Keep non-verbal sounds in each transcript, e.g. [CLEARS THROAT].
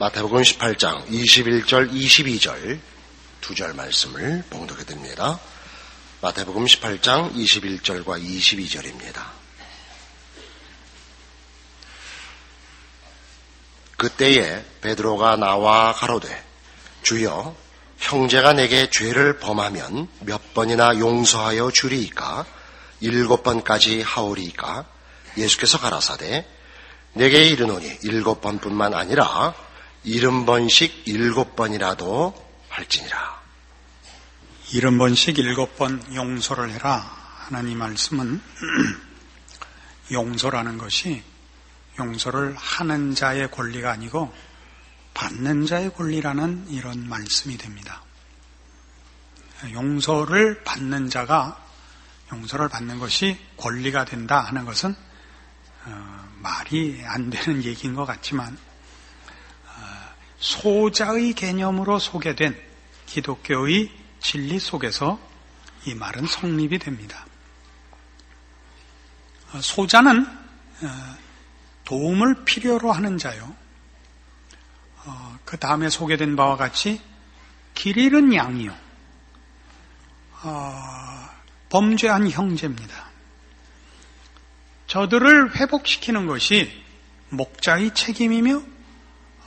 마태복음 18장 21절 22절 두 절 말씀을 봉독해 드립니다. 마태복음 18장 21절과 22절입니다. 그때에 베드로가 나와 가로되 주여 형제가 내게 죄를 범하면 몇 번이나 용서하여 주리이까 일곱 번까지 하오리이까 예수께서 가라사대 내게 이르노니 일곱 번뿐만 아니라 일흔 번씩 일곱 번이라도 할지니라. 일흔 번씩 일곱 번 용서를 해라. 하나님 말씀은 [CLEARS THROAT] 용서라는 것이 용서를 하는 자의 권리가 아니고 받는 자의 권리라는 이런 말씀이 됩니다. 용서를 받는 자가 용서를 받는 것이 권리가 된다 하는 것은 어, 말이 안 되는 얘기인 것 같지만 어, 소자의 개념으로 소개된 기독교의 진리 속에서 이 말은 성립이 됩니다. 어, 소자는 도움을 필요로 하는 자요. 그 다음에 소개된 바와 같이 길 잃은 양이요. 범죄한 형제입니다. 저들을 회복시키는 것이 목자의 책임이며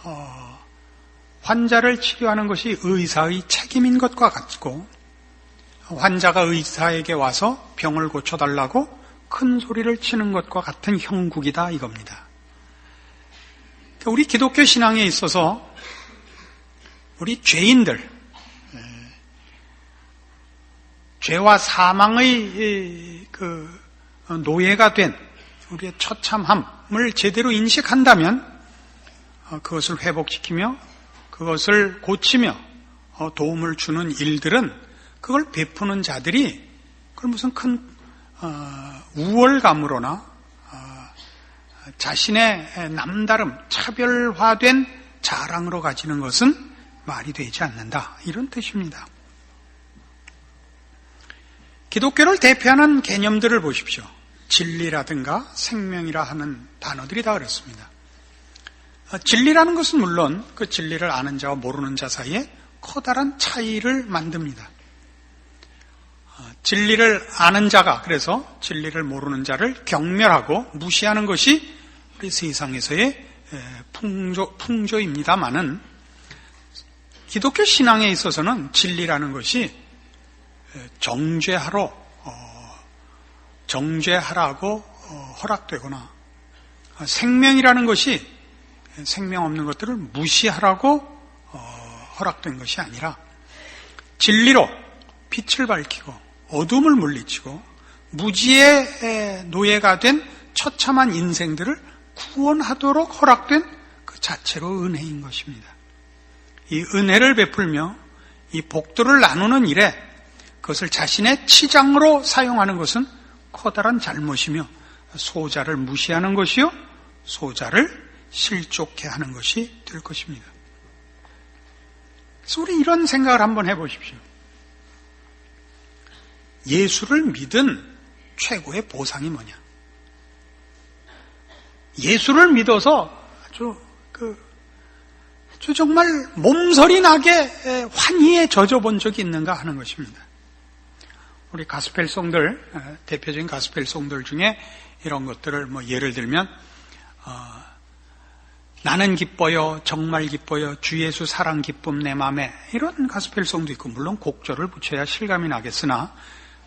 어, 환자를 치료하는 것이 의사의 책임인 것과 같고 환자가 의사에게 와서 병을 고쳐달라고 큰 소리를 치는 것과 같은 형국이다 이겁니다. 그러니까 우리 기독교 신앙에 있어서 우리 죄인들 죄와 사망의 그 노예가 된 우리의 처참함을 제대로 인식한다면 어, 그것을 회복시키며 그것을 고치며 어, 도움을 주는 일들은 그걸 베푸는 자들이 그걸 무슨 큰 어, 우월감으로나 자신의 남다름, 차별화된 자랑으로 가지는 것은 말이 되지 않는다. 이런 뜻입니다. 기독교를 대표하는 개념들을 보십시오. 진리라든가 생명이라 하는 단어들이 다 그렇습니다. 어, 진리라는 것은 물론 그 진리를 아는 자와 모르는 자 사이에 커다란 차이를 만듭니다. 어, 진리를 아는 자가 그래서 진리를 모르는 자를 경멸하고 무시하는 것이 우리 세상에서의 풍조, 풍조입니다만은 기독교 신앙에 있어서는 진리라는 것이 정죄하러 정죄하라고 어, 허락되거나 생명이라는 것이 생명 없는 것들을 무시하라고 어, 허락된 것이 아니라 진리로 빛을 밝히고 어둠을 물리치고 무지의 노예가 된 처참한 인생들을 구원하도록 허락된 그 자체로 은혜인 것입니다. 이 은혜를 베풀며 이 복들을 나누는 일에 그것을 자신의 치장으로 사용하는 것은 커다란 잘못이며 소자를 무시하는 것이요 소자를 실족해 하는 것이 될 것입니다. 우리 이런 생각을 한번 해보십시오. 예수를 믿은 최고의 보상이 뭐냐? 예수를 믿어서 아주 그 아주 정말 몸서리 나게 환희에 젖어본 적이 있는가 하는 것입니다. 우리 가스펠송들 어, 대표적인 가스펠송들 중에 이런 것들을 뭐 예를 들면 어, 나는 기뻐요 정말 기뻐요 주 예수 사랑 기쁨 내 맘에 이런 가스펠송도 있고 물론 곡절을 붙여야 실감이 나겠으나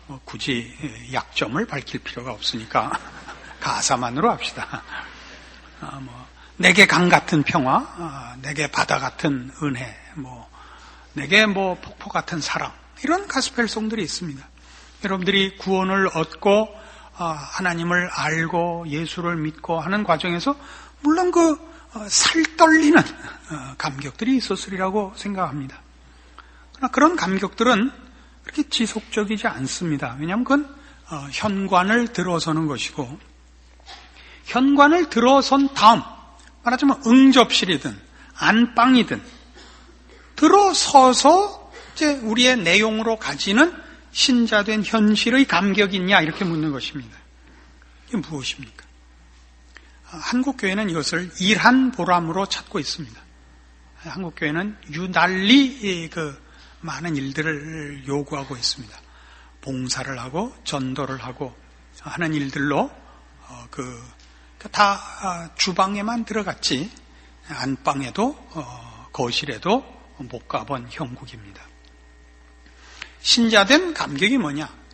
뭐 굳이 약점을 밝힐 필요가 없으니까 [LAUGHS] 가사만으로 합시다. 어, 뭐 내게 강 같은 평화, 어, 내게 바다 같은 은혜, 뭐 내게 뭐 폭포 같은 사랑 이런 가스펠송들이 있습니다. 여러분들이 구원을 얻고 아, 하나님을 알고 예수를 믿고 하는 과정에서 물론 그 어, 살떨리는 어, 감격들이 있었으리라고 생각합니다. 그러나 그런 감격들은 그렇게 지속적이지 않습니다. 왜냐하면 그건 어, 현관을 들어서는 것이고 현관을 들어선 다음 말하자면 응접실이든 안방이든 들어서서 이제 우리의 내용으로 가지는 신자된 현실의 감격이 있냐 이렇게 묻는 것입니다. 이게 무엇입니까? 한국 교회는 이것을 일한 보람으로 찾고 있습니다. 한국 교회는 유달리 그 많은 일들을 요구하고 있습니다. 봉사를 하고 전도를 하고 하는 일들로 어, 그다 아, 주방에만 들어갔지 안방에도 어, 거실에도 못 가본 형국입니다. 신자된 감격이 뭐냐?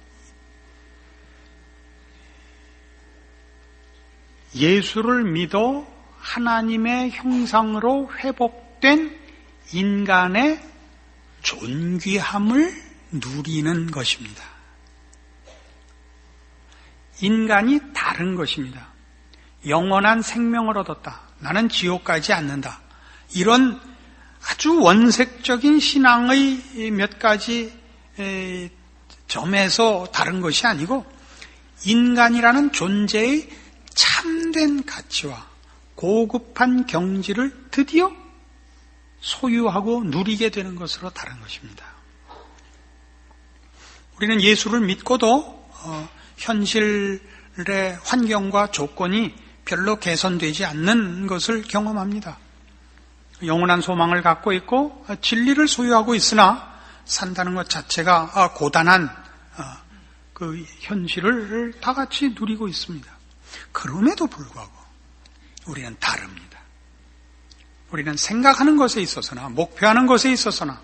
예수를 믿어 하나님의 형상으로 회복된 인간의 존귀함을 누리는 것입니다. 인간이 다른 것입니다. 영원한 생명을 얻었다. 나는 지옥 가지 않는다. 이런 아주 원색적인 신앙의 몇 가지 점에서 다른 것이 아니고 인간이라는 존재의 참된 가치와 고급한 경지를 드디어 소유하고 누리게 되는 것으로 다른 것입니다. 우리는 예수를 믿고도 어, 현실의 환경과 조건이 별로 개선되지 않는 것을 경험합니다. 영원한 소망을 갖고 있고 진리를 소유하고 있으나 산다는 것 자체가 고단한 어, 그 현실을 다 같이 누리고 있습니다. 그럼에도 불구하고 우리는 다릅니다. 우리는 생각하는 것에 있어서나 목표하는 것에 있어서나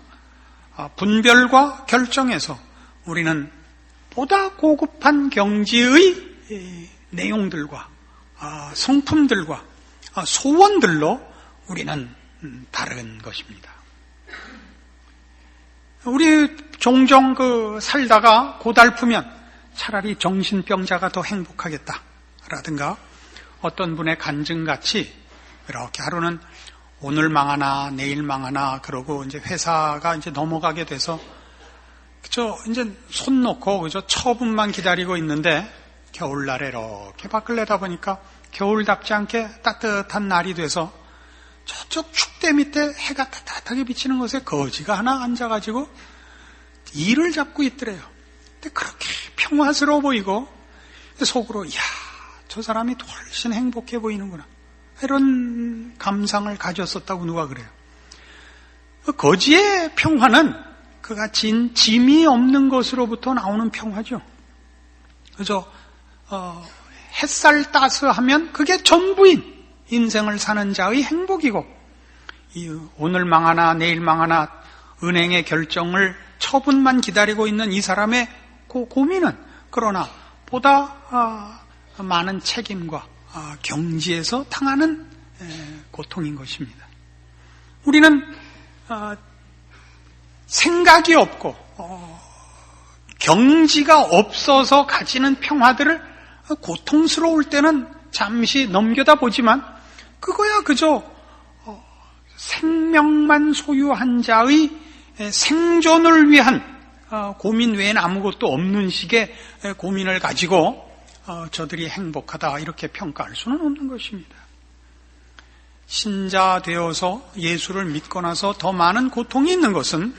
아, 분별과 결정에서 우리는 보다 고급한 경지의 내용들과 아, 성품들과 아, 소원들로 우리는 음, 다른 것입니다. 우리 종종 그 살다가 고달프면 차라리 정신병자가 더 행복하겠다 라든가 어떤 분의 간증같이 이렇게 하루는 오늘 망하나 내일 망하나 그러고 이제 회사가 이제 넘어가게 돼서 그저 이제 손 놓고 그저 처분만 기다리고 있는데 겨울날에 이렇게 밖을 내다 보니까 겨울답지 않게 따뜻한 날이 돼서 저쪽 축대 밑에 해가 따뜻하게 비치는 곳에 거지가 하나 앉아가지고 이를 잡고 있더래요. 근데 그렇게 평화스러워 보이고 속으로 야, 저 사람이 훨씬 행복해 보이는구나. 이런 감상을 가졌었다고 누가 그래요. 그 거지의 평화는 그가 진 짐이 없는 것으로부터 나오는 평화죠. 그래서 어, 햇살 따스하면 그게 전부인 인생을 사는 자의 행복이고 오늘 망하나 내일 망하나 은행의 결정을 처분만 기다리고 있는 이 사람의 고, 고민은 그러나 보다 아, 많은 책임과 아, 경지에서 당하는 고통인 것입니다. 우리는 아, 생각이 없고 어, 경지가 없어서 가지는 평화들을 고통스러울 때는 잠시 넘겨다 보지만 그거야 그저 어, 생명만 소유한 자의 생존을 위한 어, 고민 외엔 아무것도 없는 식의 고민을 가지고 어, 저들이 행복하다 이렇게 평가할 수는 없는 것입니다. 신자 되어서 예수를 믿고 나서 더 많은 고통이 있는 것은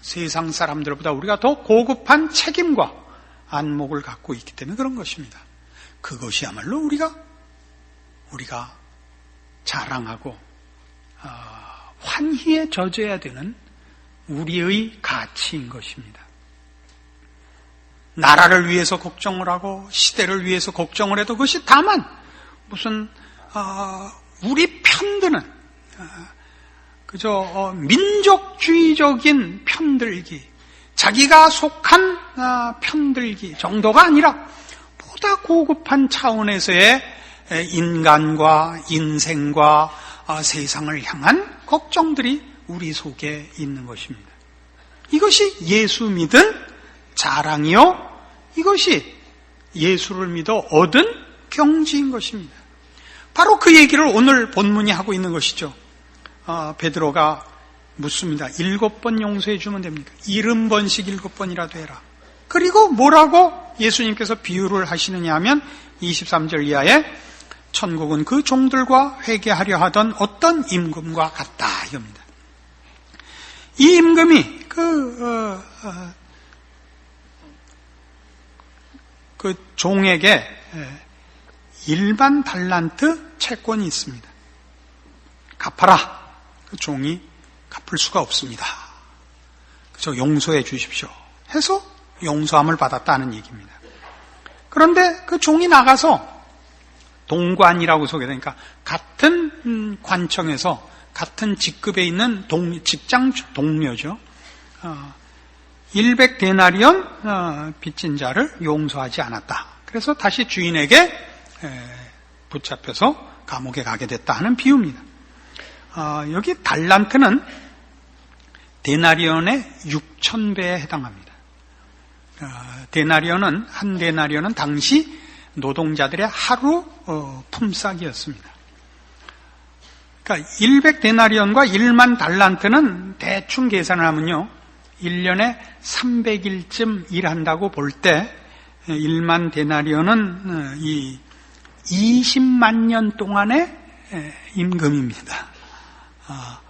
세상 사람들보다 우리가 더 고급한 책임과 안목을 갖고 있기 때문에 그런 것입니다. 그것이야말로 우리가 우리가 자랑하고 어, 환희에 젖어야 되는 우리의 가치인 것입니다. 나라를 위해서 걱정을 하고 시대를 위해서 걱정을 해도 그것이 다만 무슨 어, 우리 편드는 어, 그저 어, 민족주의적인 편들기, 자기가 속한 어, 편들기 정도가 아니라 보다 고급한 차원에서의 인간과 인생과 어, 세상을 향한 걱정들이 우리 속에 있는 것입니다. 이것이 예수 믿은 자랑이요. 이것이 예수를 믿어 얻은 경지인 것입니다. 바로 그 얘기를 오늘 본문이 하고 있는 것이죠. 어, 베드로가 묻습니다. 일곱 번 용서해 주면 됩니까? 일흔 번씩 일곱 번이라도 해라. 그리고 뭐라고 예수님께서 비유를 하시느냐 하면 23절 이하에 천국은 그 종들과 회개하려 하던 어떤 임금과 같다 이겁니다. 이 임금이 그 어, 어, 그 종에게 일반 달란트 채권이 있습니다. 갚아라. 그 종이 갚을 수가 없습니다. 그래서 용서해 주십시오. 해서 용서함을 받았다는 얘기입니다. 그런데 그 종이 나가서 동관이라고 소개되니까 같은 음, 관청에서 같은 직급에 있는 동, 직장 동료죠. 어, 100 데나리온 어, 빚진 자를 용서하지 않았다. 그래서 다시 주인에게 에, 붙잡혀서 감옥에 가게 됐다 하는 비유입니다. 어, 여기 달란트는 데나리온의 6천배에 해당합니다. 어, 데나리온은 한 데나리온은 당시 노동자들의 하루 어, 품삯이었습니다. 그러니까 100 데나리온과 1만 달란트는 대충 계산을 하면요. 1년에 300일쯤 일한다고 볼 때 1만 데나리온은 어, 이 20만 년 동안의 임금입니다. 아,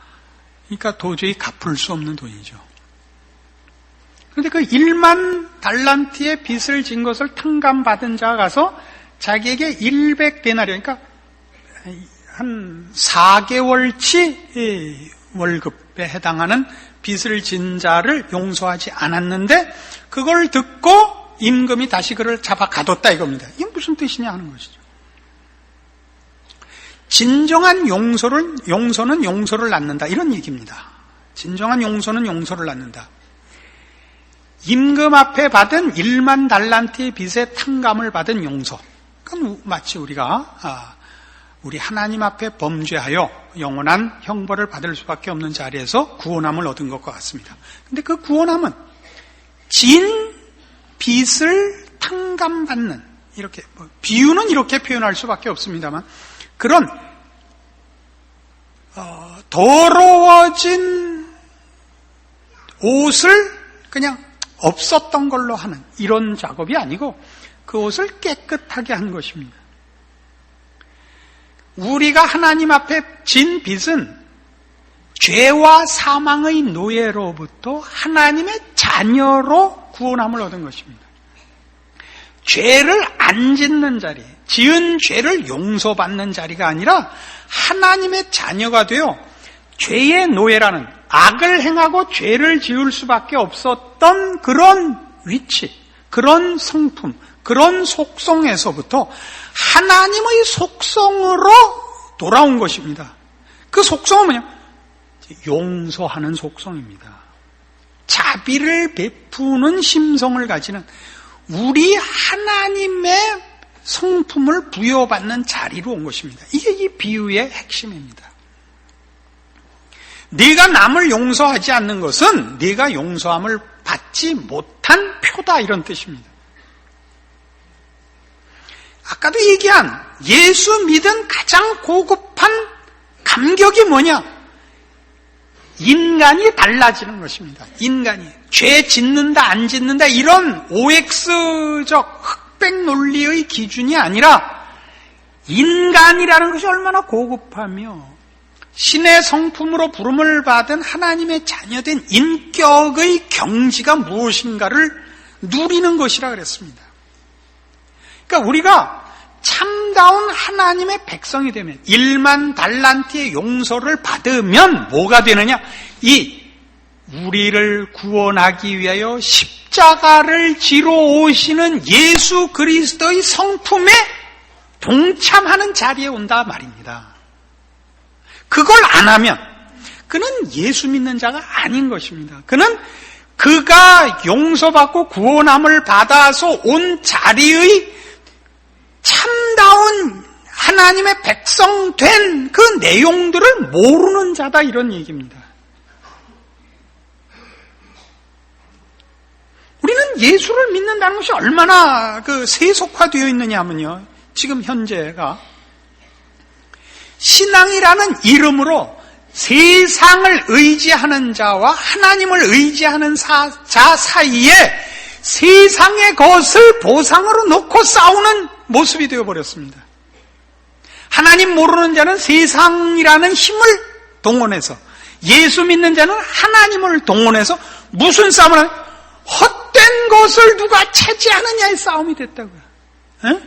그러니까 도저히 갚을 수 없는 돈이죠. 그런데 그 1만 달란트의 빚을 진 것을 탕감받은 자가 가서 자기에게 100데나리, 그러니까 한 4개월치 월급에 해당하는 빚을 진 자를 용서하지 않았는데 그걸 듣고 임금이 다시 그를 잡아 가뒀다 이겁니다. 이게 무슨 뜻이냐 하는 것이죠. 진정한 용서를 용서는 용서를 낳는다 이런 얘기입니다. 진정한 용서는 용서를 낳는다. 임금 앞에 받은 1만 달란트의 빚의 탕감을 받은 용서. 그건 마치 우리가 아, 우리 하나님 앞에 범죄하여 영원한 형벌을 받을 수밖에 없는 자리에서 구원함을 얻은 것과 같습니다. 근데 그 구원함은 진 빚을 탕감받는 이렇게 뭐 비유는 이렇게 표현할 수밖에 없습니다만 그런 어, 더러워진 옷을 그냥 없었던 걸로 하는 이런 작업이 아니고 그 옷을 깨끗하게 한 것입니다. 우리가 하나님 앞에 진 빚은 죄와 사망의 노예로부터 하나님의 자녀로 구원함을 얻은 것입니다. 죄를 안 짓는 자리, 지은 죄를 용서받는 자리가 아니라 하나님의 자녀가 되어 죄의 노예라는 악을 행하고 죄를 지을 수밖에 없었던 그런 위치, 그런 성품, 그런 속성에서부터 하나님의 속성으로 돌아온 것입니다. 그 속성은 뭐냐? 용서하는 속성입니다. 자비를 베푸는 심성을 가지는 우리 하나님의 성품을 부여받는 자리로 온 것입니다. 이게 이 비유의 핵심입니다. 네가 남을 용서하지 않는 것은 네가 용서함을 받지 못한 표다 이런 뜻입니다. 아까도 얘기한 예수 믿은 가장 고급한 감격이 뭐냐? 인간이 달라지는 것입니다. 인간이. 죄 짓는다, 안 짓는다, 이런 OX적 흑백 논리의 기준이 아니라 인간이라는 것이 얼마나 고급하며 신의 성품으로 부름을 받은 하나님의 자녀된 인격의 경지가 무엇인가를 누리는 것이라 그랬습니다. 그러니까 우리가 참다운 하나님의 백성이 되면 1만 달란트의 용서를 받으면 뭐가 되느냐? 이 우리를 구원하기 위하여 십자가를 지러 오시는 예수 그리스도의 성품에 동참하는 자리에 온다 말입니다. 그걸 안 하면 그는 예수 믿는 자가 아닌 것입니다. 그는 그가 용서받고 구원함을 받아서 온 자리의 참다운 하나님의 백성 된 그 내용들을 모르는 자다 이런 얘기입니다. 우리는 예수를 믿는다는 것이 얼마나 그 세속화되어 있느냐 하면요. 지금 현재가 신앙이라는 이름으로 세상을 의지하는 자와 하나님을 의지하는 사, 자 사이에 세상의 것을 보상으로 놓고 싸우는 모습이 되어버렸습니다. 하나님 모르는 자는 세상이라는 힘을 동원해서 예수 믿는 자는 하나님을 동원해서 무슨 싸움을 하냐? 헛된 것을 누가 차지하느냐의 싸움이 됐다고요. 에?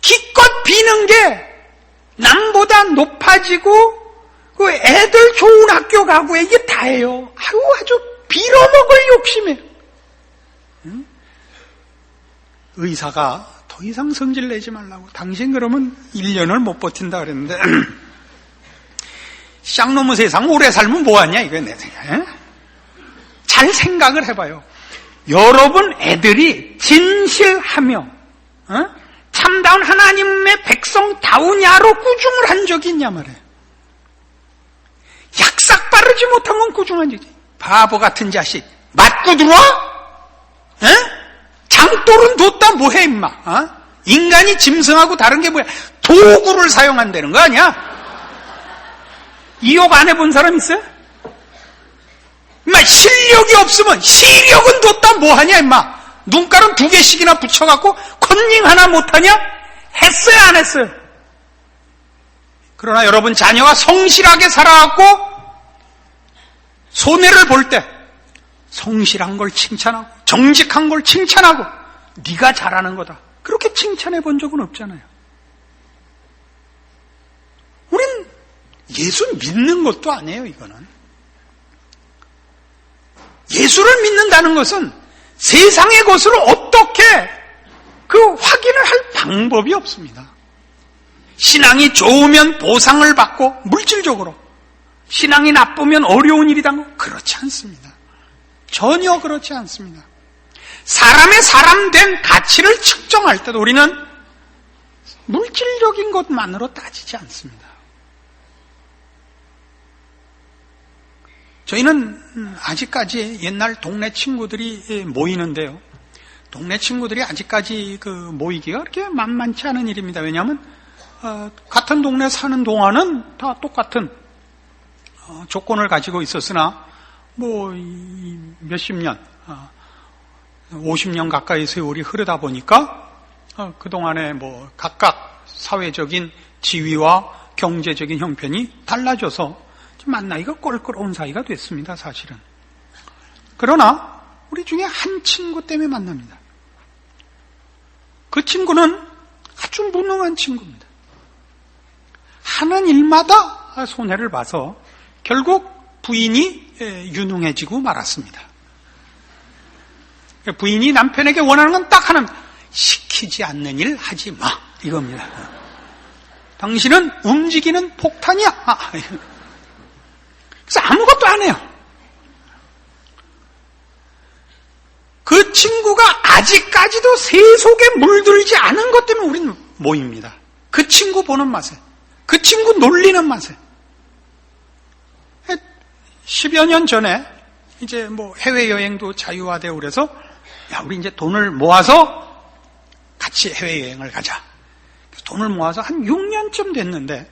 기껏 비는 게 남보다 높아지고 그 애들 좋은 중학교 가고 이게 다예요. 아유, 아주 빌어먹을 욕심이에요. 응? 의사가 더 이상 성질 내지 말라고. 당신 그러면 1년을 못 버틴다 그랬는데. [CLEARS THROAT] 쌍놈의 세상 오래 살면 뭐하냐, 이거 내 생각에. 잘 생각을 해봐요. 여러분 애들이 진실하며, 어? 참다운 하나님의 백성다우냐로 꾸중을 한 적이 있냐 말이에요. 약삭 빠르지 못하면 꾸중한 적이 바보 같은 자식. 맞고 들어와? 에? 장돌은 뒀다 뭐해 임마. 어? 인간이 짐승하고 다른 게 뭐야? 도구를 사용한다는 거 아니야? 이욕 안 해본 사람 있어요? 임마 실력이 없으면 시력은 뒀다 뭐하냐 임마. 눈가름 두 개씩이나 붙여갖고 컨닝 하나 못하냐? 했어요 안 했어요? 그러나 여러분 자녀가 성실하게 살아갖고 손해를 볼때 성실한 걸 칭찬하고 정직한 걸 칭찬하고 네가 잘하는 거다. 그렇게 칭찬해 본 적은 없잖아요. 우린 예수 믿는 것도 아니에요, 이거는. 예수를 믿는다는 것은 세상의 것으로 어떻게 그 확인을 할 방법이 없습니다. 신앙이 좋으면 보상을 받고 물질적으로 신앙이 나쁘면 어려운 일이다. 그렇지 않습니다. 전혀 그렇지 않습니다. 사람의 사람된 가치를 측정할 때도 우리는 물질적인 것만으로 따지지 않습니다. 저희는 아직까지 옛날 동네 친구들이 모이는데요. 동네 친구들이 아직까지 그 모이기가 그렇게 만만치 않은 일입니다. 왜냐하면 어, 같은 동네 사는 동안은 다 똑같은 어, 조건을 가지고 있었으나 뭐 몇십 년, 어, 50년 가까이 세월이 흐르다 보니까 어, 그 동안에 뭐 각각 사회적인 지위와 경제적인 형편이 달라져서 만나기가 껄끄러운 사이가 됐습니다, 사실은. 그러나 우리 중에 한 친구 때문에 만납니다. 그 친구는 아주 무능한 친구입니다. 하는 일마다 손해를 봐서 결국 부인이 유능해지고 말았습니다. 부인이 남편에게 원하는 건 딱 하나입니다. 시키지 않는 일 하지 마. 이겁니다. 당신은 움직이는 폭탄이야. 아, 그래서 아무것도 안 해요. 그 친구가 아직까지도 세속에 물들지 않은 것 때문에 우리는 모입니다. 그 친구 보는 맛에, 그 친구 놀리는 맛에. 10여 년 전에 이제 뭐 해외여행도 자유화되고 그래서 야, 우리 이제 돈을 모아서 같이 해외여행을 가자. 돈을 모아서 한 6년쯤 됐는데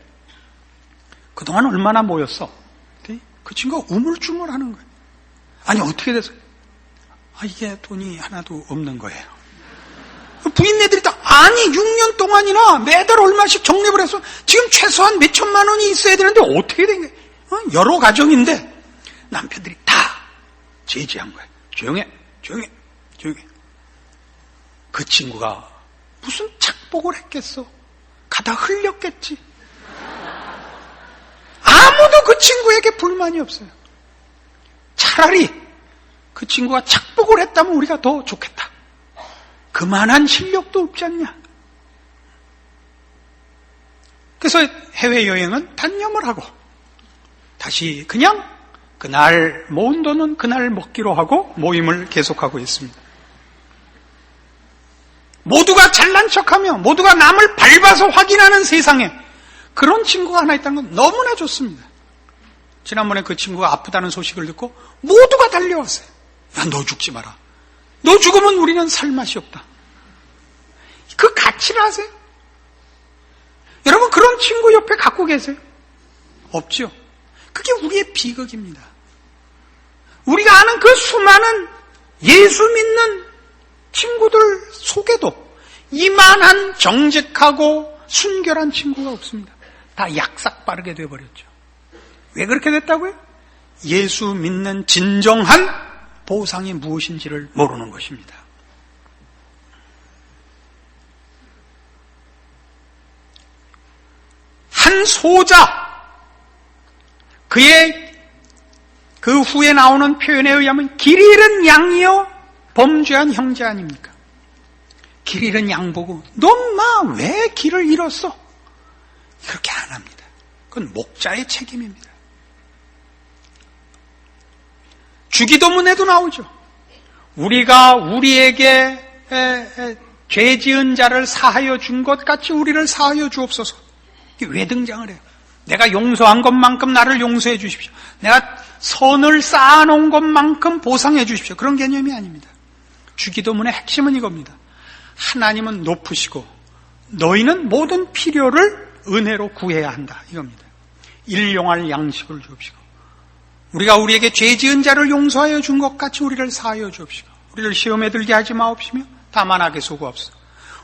그동안 얼마나 모였어? 그 친구가 우물쭈물 하는 거예요. 아니, 어떻게 돼서? 아, 이게 돈이 하나도 없는 거예요. 부인네들이 다, 아니, 6년 동안이나 매달 얼마씩 적립을 해서 지금 최소한 몇 천만 원이 있어야 되는데 어떻게 된 거예요? 어? 여러 가정인데 남편들이 다 제지한 거예요. 조용해, 조용해, 조용해. 그 친구가 무슨 착복을 했겠어? 가다 흘렸겠지. 아무도 그 친구에게 불만이 없어요. 차라리 그 친구가 착복을 했다면 우리가 더 좋겠다. 그만한 실력도 없지 않냐. 그래서 해외여행은 단념을 하고 다시 그냥 그날 모은 돈은 그날 먹기로 하고 모임을 계속하고 있습니다. 모두가 잘난 척하며 모두가 남을 밟아서 확인하는 세상에 그런 친구가 하나 있다는 건 너무나 좋습니다. 지난번에 그 친구가 아프다는 소식을 듣고 모두가 달려왔어요. 야, 너 죽지 마라. 너 죽으면 우리는 살 맛이 없다. 그 가치를 아세요? 여러분 그런 친구 옆에 갖고 계세요? 없죠. 그게 우리의 비극입니다. 우리가 아는 그 수많은 예수 믿는 친구들 속에도 이만한 정직하고 순결한 친구가 없습니다. 다 약삭 빠르게 되어버렸죠. 왜 그렇게 됐다고요? 예수 믿는 진정한 보상이 무엇인지를 모르는 것입니다. 한 소자, 그의 그 후에 나오는 표현에 의하면 길 잃은 양이요 범죄한 형제 아닙니까? 길 잃은 양 보고 넌 마 왜 길을 잃었어? 그렇게 안 합니다. 그건 목자의 책임입니다. 주기도문에도 나오죠. 우리가 우리에게 에, 에, 죄 지은 자를 사하여 준 것 같이 우리를 사하여 주옵소서. 이게 왜 등장을 해요? 내가 용서한 것만큼 나를 용서해 주십시오. 내가 선을 쌓아놓은 것만큼 보상해 주십시오. 그런 개념이 아닙니다. 주기도문의 핵심은 이겁니다. 하나님은 높으시고 너희는 모든 필요를 은혜로 구해야 한다. 이겁니다. 일용할 양식을 주옵시고 우리가 우리에게 죄 지은 자를 용서하여 준 것 같이 우리를 사하여 주옵시고 우리를 시험에 들게 하지 마옵시며 다만 악에 속옵소서.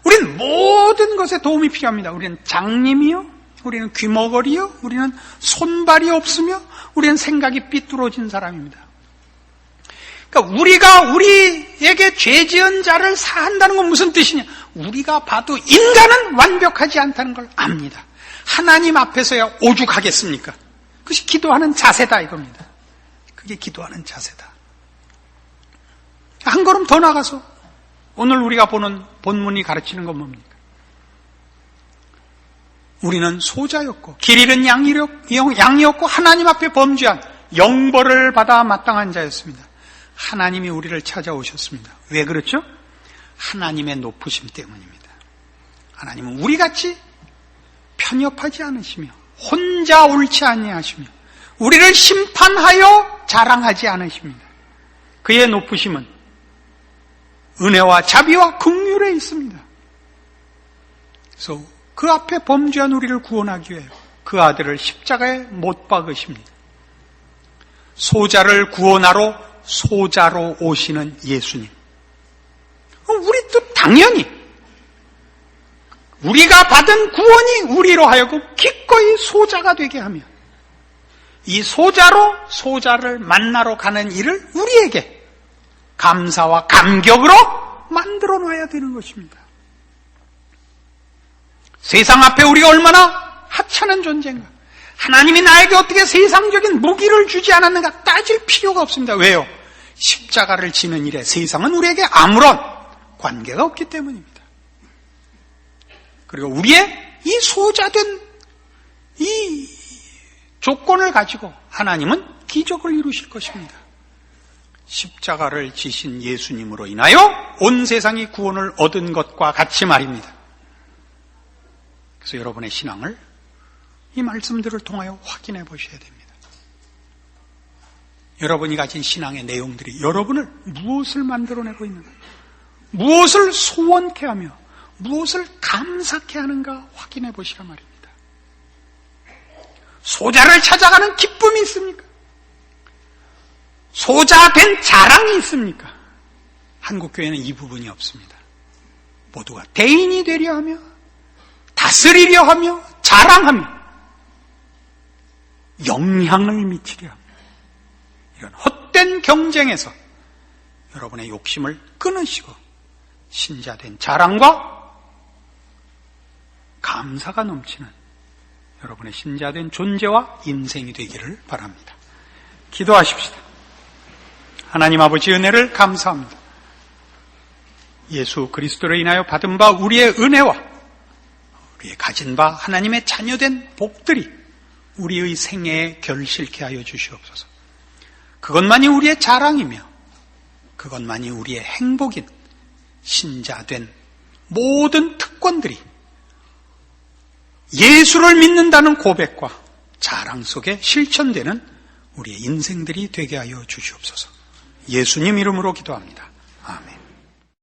우리는 모든 것에 도움이 필요합니다. 우리는 장님이요. 우리는 귀머거리요. 우리는 손발이 없으며 우리는 생각이 삐뚤어진 사람입니다. 그러니까 우리가 우리에게 죄 지은 자를 사한다는 건 무슨 뜻이냐? 우리가 봐도 인간은 완벽하지 않다는 걸 압니다. 하나님 앞에서야 오죽하겠습니까? 그것이 기도하는 자세다 이겁니다. 그게 기도하는 자세다. 한 걸음 더 나가서 오늘 우리가 보는 본문이 가르치는 건 뭡니까? 우리는 소자였고 길 잃은 양이었고 하나님 앞에 범죄한 영벌을 받아 마땅한 자였습니다. 하나님이 우리를 찾아오셨습니다. 왜 그렇죠? 하나님의 높으심 때문입니다. 하나님은 우리같이 편협하지 않으시며 혼자 옳지 아니하시며 우리를 심판하여 자랑하지 않으십니다. 그의 높으심은 은혜와 자비와 긍휼에 있습니다. 그래서 그 앞에 범죄한 우리를 구원하기 위해 그 아들을 십자가에 못 박으십니다. 소자를 구원하러 소자로 오시는 예수님. 우리도 당연히 우리가 받은 구원이 우리로 하여금 기꺼이 소자가 되게 하며 이 소자로 소자를 만나러 가는 일을 우리에게 감사와 감격으로 만들어 놔야 되는 것입니다. 세상 앞에 우리가 얼마나 하찮은 존재인가. 하나님이 나에게 어떻게 세상적인 무기를 주지 않았는가 따질 필요가 없습니다. 왜요? 십자가를 지는 일에 세상은 우리에게 아무런 관계가 없기 때문입니다. 그리고 우리의 이 소자된 이 조건을 가지고 하나님은 기적을 이루실 것입니다. 십자가를 지신 예수님으로 인하여 온 세상이 구원을 얻은 것과 같이 말입니다. 그래서 여러분의 신앙을 이 말씀들을 통하여 확인해 보셔야 됩니다. 여러분이 가진 신앙의 내용들이 여러분을 무엇을 만들어내고 있는가? 무엇을 소원케 하며 무엇을 감사케 하는가 확인해 보시란 말입니다. 소자를 찾아가는 기쁨이 있습니까? 소자된 자랑이 있습니까? 한국교회는 이 부분이 없습니다. 모두가 대인이 되려 하며 다스리려 하며 자랑하며 영향을 미치려 합니다. 이런 헛된 경쟁에서 여러분의 욕심을 끊으시고 신자된 자랑과 감사가 넘치는 여러분의 신자된 존재와 인생이 되기를 바랍니다. 기도하십시다. 하나님 아버지 은혜를 감사합니다. 예수 그리스도로 인하여 받은 바 우리의 은혜와 우리의 가진 바 하나님의 자녀된 복들이 우리의 생애에 결실케 하여 주시옵소서. 그것만이 우리의 자랑이며 그것만이 우리의 행복인 신자된 모든 특권들이 예수를 믿는다는 고백과 자랑 속에 실천되는 우리의 인생들이 되게 하여 주시옵소서. 예수님 이름으로 기도합니다.